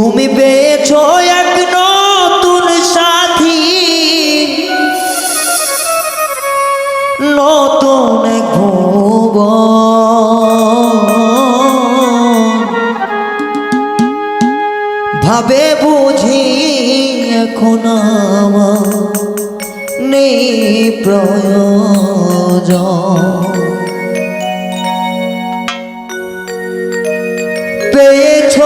তুমি পেয়েছ এক নতুন সাথী। নতুন ঘুব ভাবে বুঝি এখন আমার নেই প্রয়োজন। পেয়েছ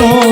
oh.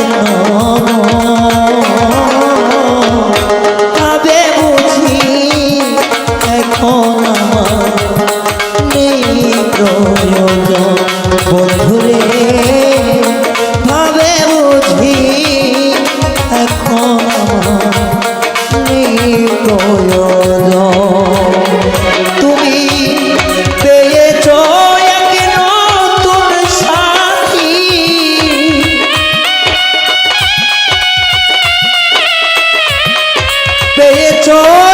নমো বছর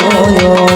নয়